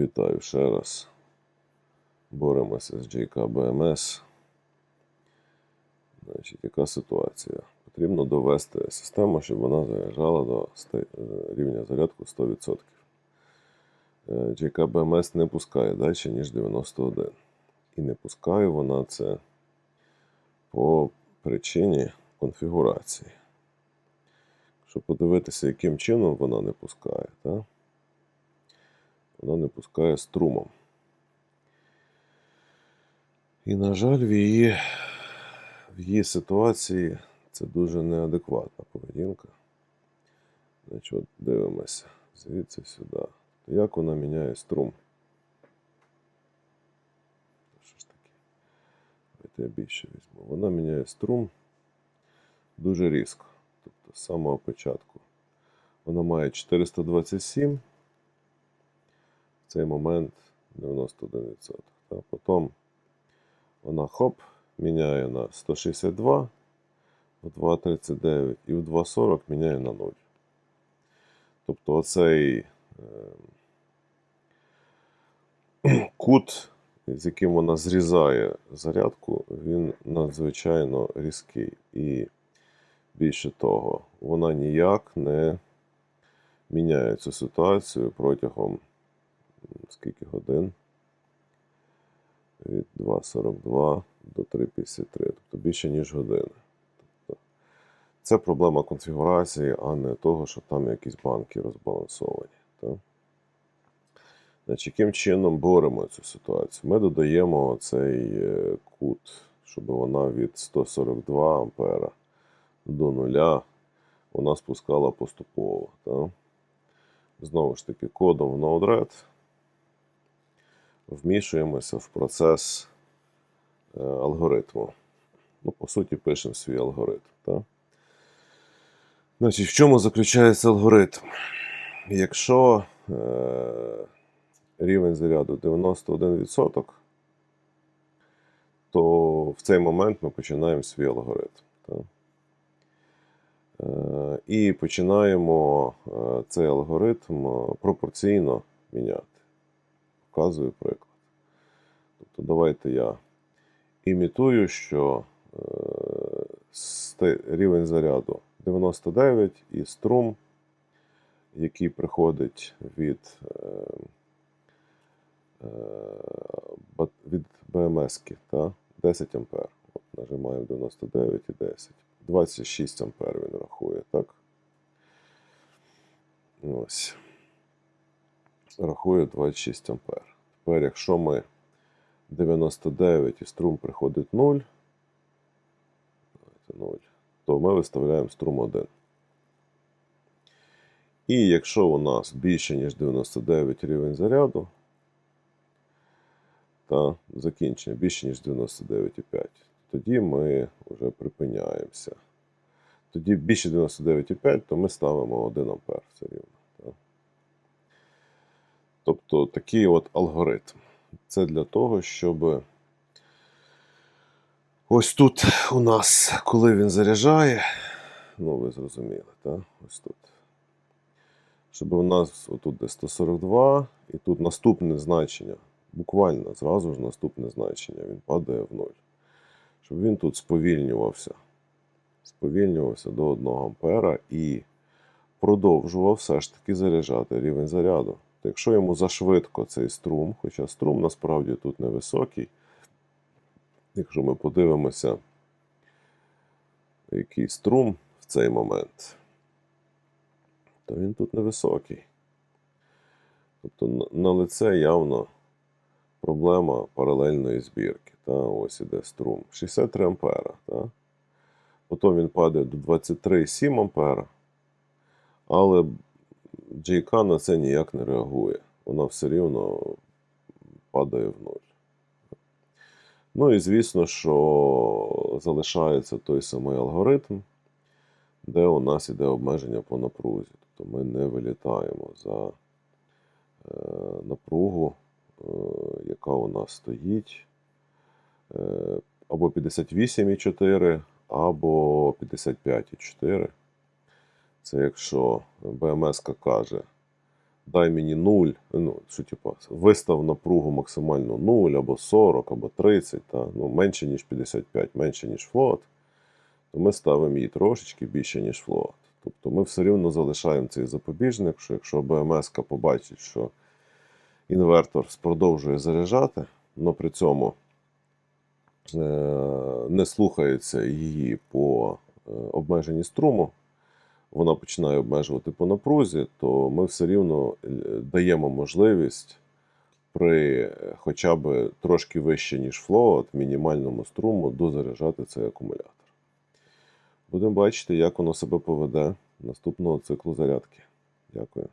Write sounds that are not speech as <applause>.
Вітаю ще раз. Боремося з JK BMS. Значить, яка ситуація? Потрібно довести систему, щоб вона заряджала до е, рівня зарядку 100%. Е, JK BMS не пускає далі, ніж 91. І не пускає вона це по причині конфігурації. Щоб подивитися, яким чином вона не пускає, так? Вона не пускає струмом. І, на жаль, в її, в її ситуації це дуже неадекватна поведінка. Значить, от дивимося звідси сюди. Як вона міняє струм? Що ж таке? Давайте я більше візьму. Вона міняє струм дуже різко. Тобто з самого початку. Вона має 427 цей момент 91%. Та? Потім вона хоп, міняє на 162, в 2,39 і в 2,40 міняє на 0. Тобто оцей е, <clears throat> кут, з яким вона зрізає зарядку, він надзвичайно різкий. І більше того, вона ніяк не міняє цю ситуацію протягом скільки годин? Від 2.42 до 3.53, тобто більше, ніж години. Тобто це проблема конфігурації, а не того, що там якісь банки розбалансовані. Так? Значить, яким чином боремо цю ситуацію? Ми додаємо цей е, кут, щоб вона від 142 ампера до нуля вона спускала поступово. Так? Знову ж таки, кодом в Node-RED вмішуємося в процес е, алгоритму. Ну, по суті, пишемо свій алгоритм. Так? Значить, в чому заключається алгоритм? Якщо е, рівень заряду 91%, то в цей момент ми починаємо свій алгоритм. Так? Е, І починаємо е, цей алгоритм е, пропорційно міняти. Показую приклад. Тобто, давайте я імітую, що е, рівень заряду 99 і струм, який приходить від, е, е, від та, 10 ампер. От, нажимаємо 99 і 10. 26 ампер він рахує, так? Ось. Рахує 26 ампер. Тепер, якщо ми 99 і струм приходить 0, 0, то ми виставляємо струм 1. І якщо у нас більше, ніж 99 рівень заряду, та закінчення більше, ніж 99,5, тоді ми вже припиняємося. Тоді більше 99,5, то ми ставимо 1 ампер все рівно. Тобто такий от алгоритм. Це для того, щоб ось тут у нас, коли він заряджає, ну ви зрозуміли, так? Ось тут. Щоб у нас отут де 142, і тут наступне значення, буквально зразу ж наступне значення, він падає в 0. Щоб він тут сповільнювався. Сповільнювався до 1 ампера і продовжував все ж таки заряджати рівень заряду. То якщо йому зашвидко цей струм, хоча струм насправді тут невисокий, якщо ми подивимося, який струм в цей момент, то він тут невисокий. Тобто на- лице явно проблема паралельної збірки. Та? Ось іде струм. 63 ампера. Та? Потім він падає до 23,7 ампера. Але JK на це ніяк не реагує. Вона все рівно падає в нуль. Ну і звісно, що залишається той самий алгоритм, де у нас іде обмеження по напрузі. Тобто ми не вилітаємо за е, напругу, е, яка у нас стоїть. Е, або 58,4, або 55,4. Це якщо БМС каже дай мені 0, ну, що типу, вистав напругу максимально 0 або 40, або 30, та, ну, менше, ніж 55, менше, ніж флот, то ми ставимо її трошечки більше, ніж флот. Тобто ми все рівно залишаємо цей запобіжник, що якщо БМС побачить, що інвертор продовжує заряджати, але при цьому е, не слухається її по е, обмеженні струму, вона починає обмежувати по напрузі, то ми все рівно е, даємо можливість при е, хоча б трошки вище, ніж флоат, мінімальному струму дозаряджати цей акумулятор. Будемо бачити, як воно себе поведе наступного циклу зарядки. Дякую.